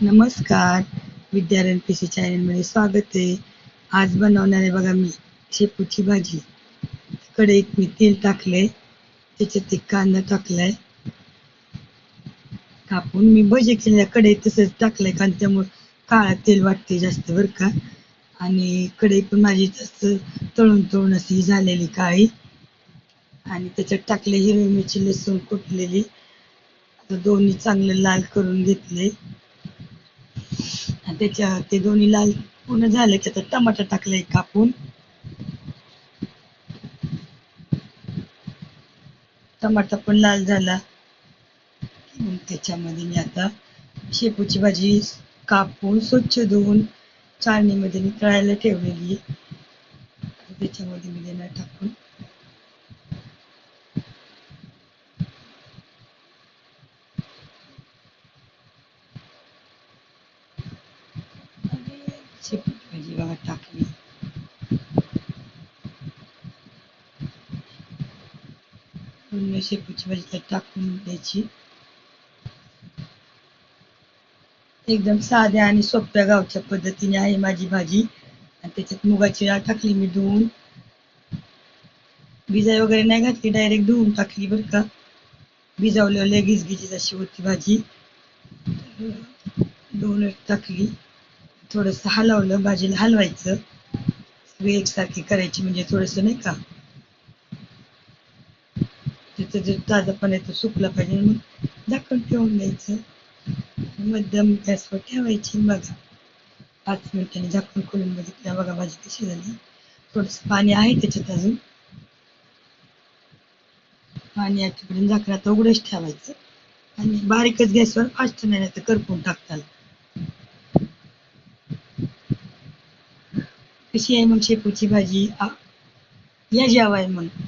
नमस्कार. Vidyaranya P C चॅनलमध्ये स्वागत आहे. आज बनवणार आहे बघा मी शेपूची भाजी. कढईत मी तेल टाकलंय. त्याच्यात एक कांदा टाकलाय. कापून मी भजे केल्या कढईत तसंच टाकलंय कारण त्यामुळे काळा तेल वाटते जास्त बरं का. आणि कढई पण माझी जास्त तळून तळून अशी झालेली काळी. आणि त्याच्यात टाकले हिरवी मिरची लसूण कुटलेली. आता दोन्ही चांगलं लाल करून घेतले त्याच्या ते दोन्ही लाल पूर्ण झाले त्याच्यात टमाटर टाकलाय कापून. टमाटा पण लाल झाला. त्याच्यामध्ये मी आता शेपूची भाजी कापून स्वच्छ धुवून चाळणीमध्ये मी तळायला ठेवलेली त्याच्यामध्ये मी देणार टाकून आणि भाजी बघा टाकली. पूर्ण शेपूची भाजी त्यात टाकून द्यायची. एकदम साध्या आणि सोप्या गावच्या पद्धतीने आहे माझी भाजी. आणि त्याच्यात मुगाची डाळ टाकली मी धुवून. भिजाई वगैरे नाही घातली डायरेक्ट धुवून टाकली बरं का. भिजवलेलं गिजगिजीच अशी होती भाजी. धुवून टाकली. थोडस हलवलं भाजीला हलवायचं. सगळी एकसारखी करायची म्हणजे थोडस नाही का? तिथं जे ताजं आहे तो सुकला पाहिजे. मग झाकण ठेवून द्यायचं. मध्यम गॅसवर ठेवायची. बघा. पाच मिनिटांनी झाकून खोलून बघितल्या बघा भाजी कशी झाली. थोडस पाणी आहे त्याच्यात अजून. पाणी आठवपर्यंत झाकणात उघडच ठेवायचं. आणि बारीकच गॅसवर फास्ट नाही तर करपून टाकताल. कशी आहे मग शेपूची भाजी? आ- या जेवाय म्हणून